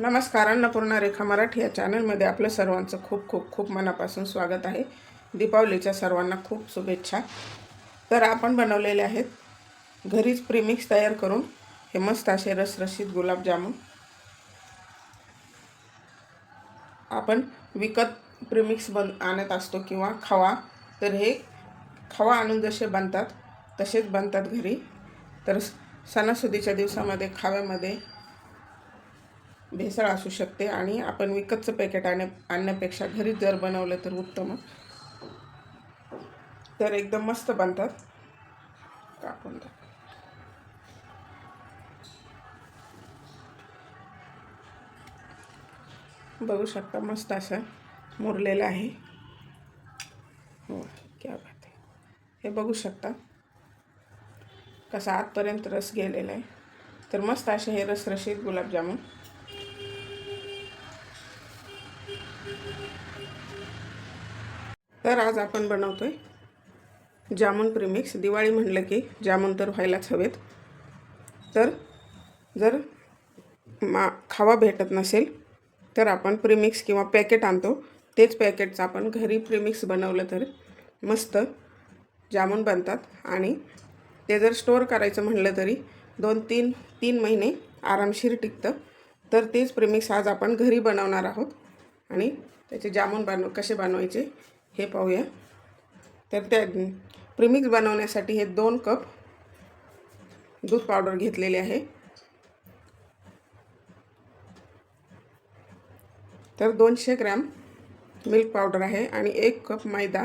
नमस्कार अन्नपूर्णा रेखा मराठी या चॅनलमध्ये आपलं सर्वांचं खूप खूप खूप मनापासून स्वागत आहे. दीपावलीच्या सर्वांना खूप शुभेच्छा. तर आपण बनवलेले आहेत घरीच प्रीमिक्स तयार करून हे मस्त असे रसरशीत गुलाबजामुन. आपण विकत प्रीमिक्स बन आणत असतो किंवा खवा तर हे खवा आणून जसे बनतात तसेच बनतात घरी. तर सणासुदीच्या दिवसामध्ये खाव्यामध्ये भेसळ असू शकते आणि आपण विकतचं पॅकेट आण आणण्यापेक्षा घरीच जर बनवलं तर उत्तम. तर एकदम मस्त बनतात. कापून बघू शकता मस्त असं मुरलेलं आहे. हो क्या बात आहे. हे बघू शकता. कसा आतपर्यंत रस गेलेला आहे. तर मस्त असे हे रसरशीत गुलाबजामुन. तर आज आपण बनवतो आहे जामून प्रीमिक्स. दिवाळी म्हणलं की जामून तर व्हायलाच हवेत. तर जर मा खावा भेटत नसेल तर आपण प्रीमिक्स किंवा पॅकेट आणतो. तेच पॅकेटचं आपण घरी प्रीमिक्स बनवलं तर मस्त जामून बनतात. आणि ते जर स्टोअर करायचं म्हणलं तरी दोन तीन तीन महिने आरामशीर टिकतं. तर तेच प्रीमिक्स आज आपण घरी बनवणार आहोत. आणि त्याचे जामून बनव कसे बनवायचे हे पाहूया. तर त्या प्रिमिक्स बनवण्यासाठी हे दोन कप दूध पावडर घेतलेले आहे. तर दोनशे ग्रॅम मिल्क पावडर आहे आणि एक कप मैदा.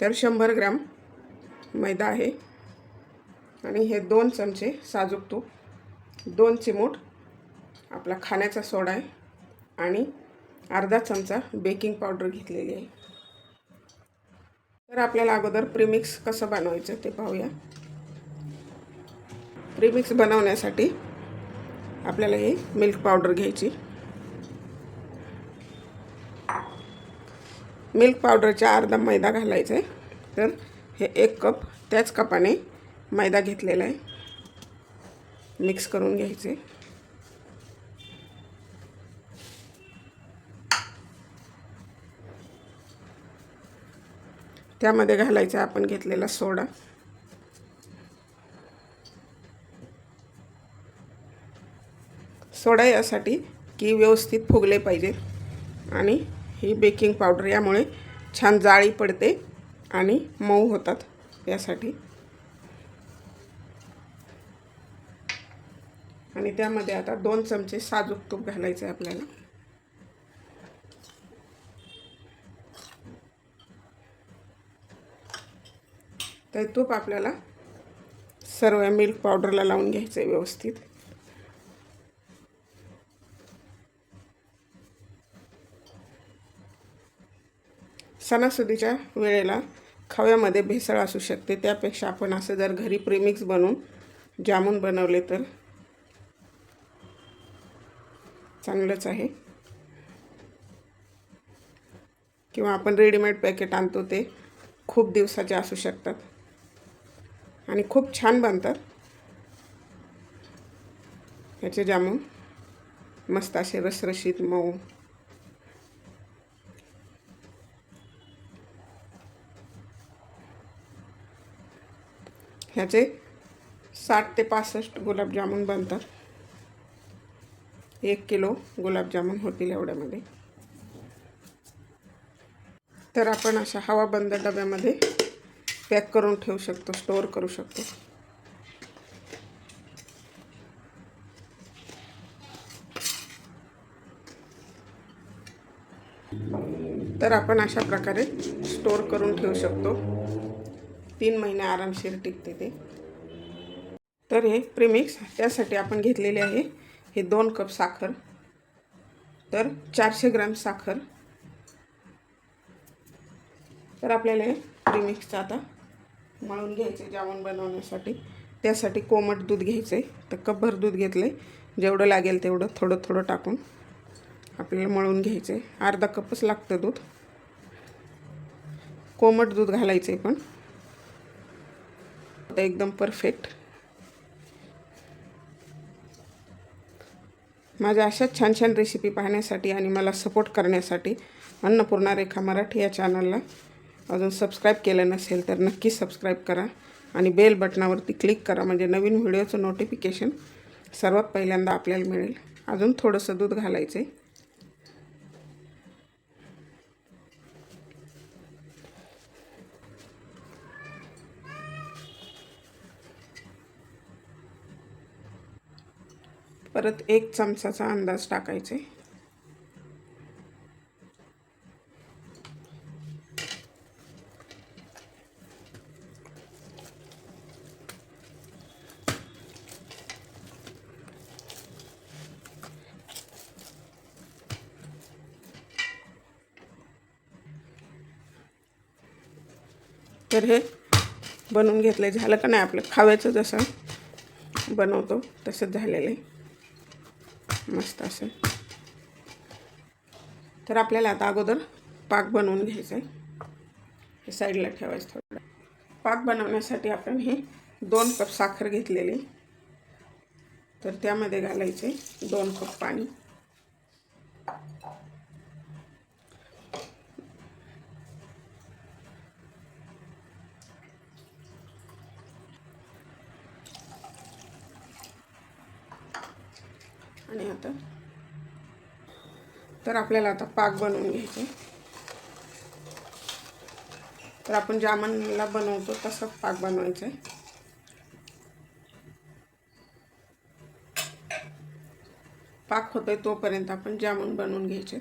तर शंभर ग्रॅम मैदा आहे. आणि हे दोन चमचे साजूक तूप दोन चिमूट आपला खाण्याचा सोडा आहे. आणि अर्धा चमचा बेकिंग पावडर घेतलेली आहे. तर आपल्याला अगोदर प्रीमिक्स कसं बनवायचं ते पाहूया. प्रीमिक्स बनवण्यासाठी आपल्याला ही मिल्क पावडर घ्यायची. मिल्क पावडरच्या अर्धा मैदा घालायचा आहे. तर हे एक कप त्याच कपाने मैदा घेतलेला आहे. मिक्स करून घ्यायचे. त्यामध्ये घालायचा आपण घेतलेला सोडा. सोडा यासाठी की व्यवस्थित फुगले पाहिजे. आणि ही बेकिंग पावडर यामुळे छान जाळी पडते आणि मऊ होतात यासाठी. आणि त्यामध्ये आता दोन चमचे साजूक तूप घालायचं आहे आपल्याला. तर तूप आपल्याला सर्व मिल्क पावडरला लावून घ्यायचं आहे व्यवस्थित. सणासुदीच्या वेळेला खव्यामध्ये भेसळ असू शकते. त्यापेक्षा आपण असं जर घरी प्रीमिक्स बनवून जामून बनवले तर चांगलंच आहे. किंवा आपण रेडीमेड पॅकेट आणतो ते खूप दिवसाचे असू शकतात. आणि खूप छान बनतात. ह्याचे जामून मस्त असे रसरशीत मऊ. ह्याचे साठ ते पासष्ट गुलाबजामुन बनतात. एक किलो गुलाबजामुन होतील एवढ्यामध्ये. तर आपण अशा हवाबंद डब्यामध्ये पॅक करून ठेवू शकतो स्टोअर करू शकतो. तर आपण अशा प्रकारे स्टोअर करून ठेवू शकतो. तीन महिने आरामशीर टिकते ते. तर हे प्रिमिक्स त्यासाठी आपण घेतलेले आहे. हे दोन कप साखर. तर चारशे ग्रॅम साखर. तर आपल्याला हे प्रीमिक्सचं आता मळून घ्यायचे जेवण बनवण्यासाठी. त्यासाठी कोमट दूध घ्यायचं आहे तर कपभर दूध घेतलं आहे जेवढं लागेल तेवढं थोडं थोडं टाकून आपल्याला मळून घ्यायचं आहे अर्धा कपच लागतं दूध. कोमट दूध घालायचं आहे पण एकदम परफेक्ट. माझ्या अशाच छान छान रेसिपी पाहण्यासाठी आणि मला सपोर्ट करण्यासाठी अन्नपूर्णा रेखा मराठी या चॅनलला अजून सबस्क्राईब केलं नसेल तर नक्की सबस्क्राईब करा आणि बेल बटनावरती क्लिक करा. म्हणजे नवीन व्हिडिओचं नोटिफिकेशन सर्वात पहिल्यांदा आपल्याला मिळेल. अजून थोडंसं दूध घालायचं आहे परत एक चमचाचा अंदाज टाकायचे तर हे बनवून घेतलं झालं का नाही आपलं? खाव्याचं जसं बनवतो तसंच झालेलं आहे. मस्त असं. तर आपल्याला आता अगोदर पाक बनवून घ्यायचं आहे. हे साईडला ठेवायचं थोडं. पाक बनवण्यासाठी आपण हे दोन कप साखर घेतलेली. तर त्यामध्ये घालायचे दोन कप पाणी. आणि आता तर आपल्याला आता पाक बनवून घ्यायचे. तर आपण जामनला बनवतो तसं पाक बनवायचं आहे. पाक होतोय तोपर्यंत आपण जामून बनवून घ्यायचे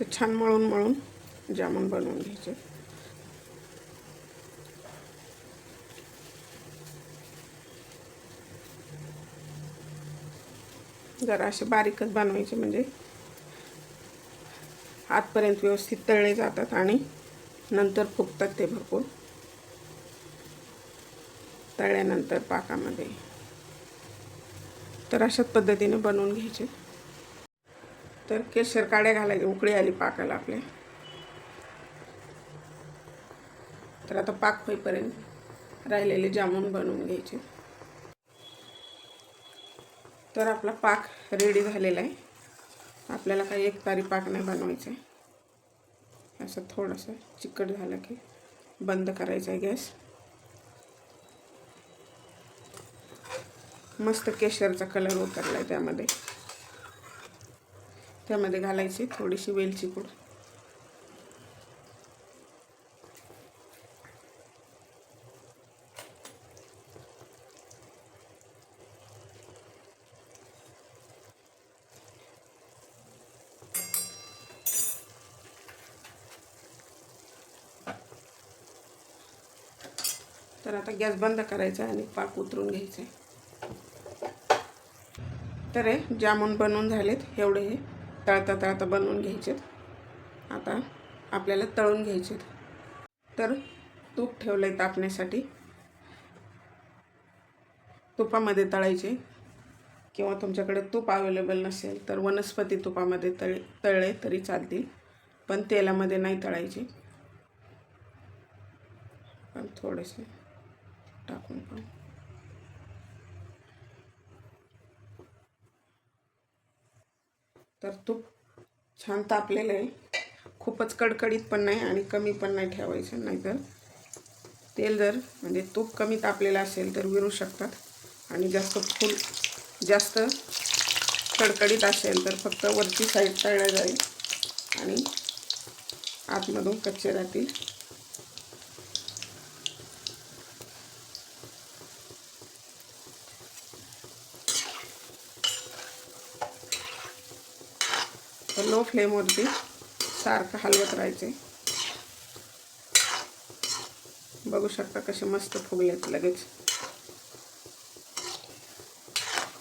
असं छान मळून मळून जामून बनवून घ्यायचे जरा असे बारीकच बनवायचे म्हणजे आतपर्यंत व्यवस्थित तळले जातात आणि नंतर फुगतात ते भरपूर तळल्यानंतर पाकामध्ये तर अशाच पद्धतीने बनवून घ्यायचे तर केशर काड्या घालायचे उकळी आली पाकाला आपल्या तर आता पाक होईपर्यंत राहिलेले जामून बनवून घ्यायचे. तर आपला पाक रेडी झालेला आहे. आपल्याला काही एक तारी पाक नाही बनवायचं आहे असं थोडंसं चिकट झालं की बंद करायचं आहे गॅस. मस्त केशरचा कलर उतरला आहे त्यामध्ये. त्यामध्ये घालायची थोडीशी वेलची पूड तर आता गॅस बंद करायचा आणि पाक उतरून घ्यायचा आहे तर हे जामून बनवून झालेत एवढे हे. तळता तळता बनवून घ्यायचेत. आता आपल्याला तळून घ्यायचेत. तर तूप ठेवलं आहे तापण्यासाठी. तुपामध्ये तळायचे. किंवा तुमच्याकडे तूप अवेलेबल नसेल तर वनस्पती तुपामध्ये तळ तळले तरी चालतील. पण तेलामध्ये नाही तळायचे. पण थोडेसे टाकून पण. तर तूप छान तापलेलं आहे. खूपच कडकडीत पण नाही आणि कमी पण नाही ठेवायचं नाहीतर तेल जर म्हणजे तूप कमी तापलेलं असेल तर विरू शकतात. आणि जास्त फुल जास्त कडकडीत असेल तर फक्त वरची साईड तळल्या जाईल. आणि आतमधून कच्चे राहतील. तर लो फ्लेमवरती सारखं हलवत राहायचे. बघू शकता कसे मस्त फुगलेत लगेच.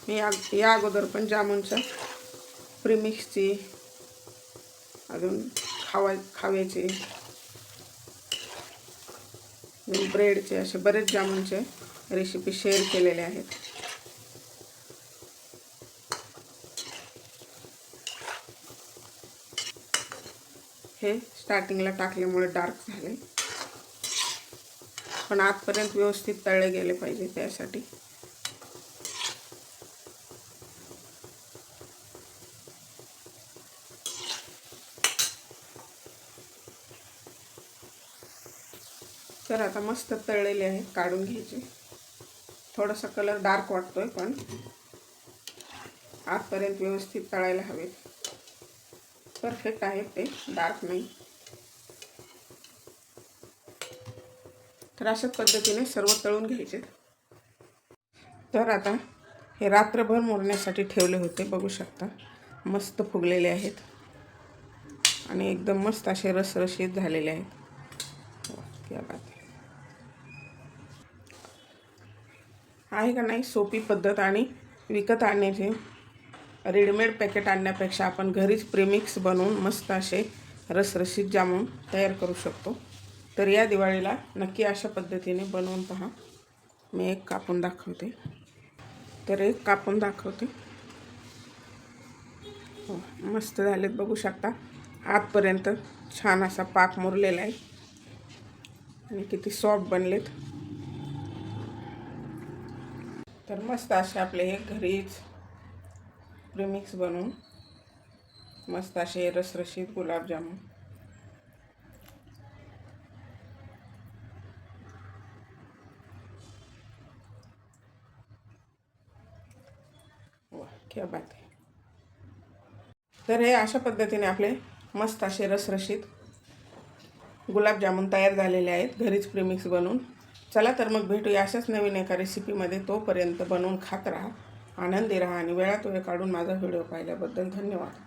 मी या या अगोदर पण जामुनच्या प्रिमिक्सची अजून खावा खाव्याचे. ब्रेडचे असे बरेच जामुनचे रेसिपी शेअर केलेले आहेत. हे स्टार्टिंगला टाकल्यामुळे डार्क झाले. पण आतपर्यंत व्यवस्थित तळले गेले पाहिजे त्यासाठी. तर आता मस्त तळलेले आहे काढून घ्यायचे. थोडासा कलर डार्क वाटतोय पण आतपर्यंत व्यवस्थित तळायला हवेत. परफेक्ट आहेत ते डार्क नाही. तर अशाच पद्धतीने सर्व तळून घ्यायचे. तर आता हे रात्रभर मोरण्यासाठी ठेवले होते बघू शकता. मस्त फुगलेले आहेत. आणि एकदम मस्त असे रसरशीत झालेले आहेत. बात आहे आहे का नाही सोपी पद्धत आणि विकत आणण्याची? रेडीमेड पॅकेट आणण्यापेक्षा आपण घरीच प्रेमिक्स बनवून मस्त असे रसरशीत जामून तयार करू शकतो. तर या दिवाळीला नक्की अशा पद्धतीने बनवून पहा. मी एक कापून दाखवते. तर एक कापून दाखवते. हो मस्त झालेत बघू शकता. आतपर्यंत छान असा पाक मुरलेला आहे. आणि किती सॉफ्ट बनलेत. तर मस्त असे आपले हे घरीच प्रेमिक्स बनवून मस्त असे रसरशीत गुलाबजामुन. वा क्या बात आहे. तर हे अशा पद्धतीने आपले मस्त असे रसरशीत गुलाबजामुन तयार झालेले आहेत. घरीच प्रिमिक्स बनवून. चला तर मग भेटूया अशाच नवीन एका रेसिपीमध्ये तोपर्यंत बनवून खात राहा. आनंदी राहा आणि वेळात वेळ काढून माझा व्हिडिओ पाहिल्याबद्दल धन्यवाद.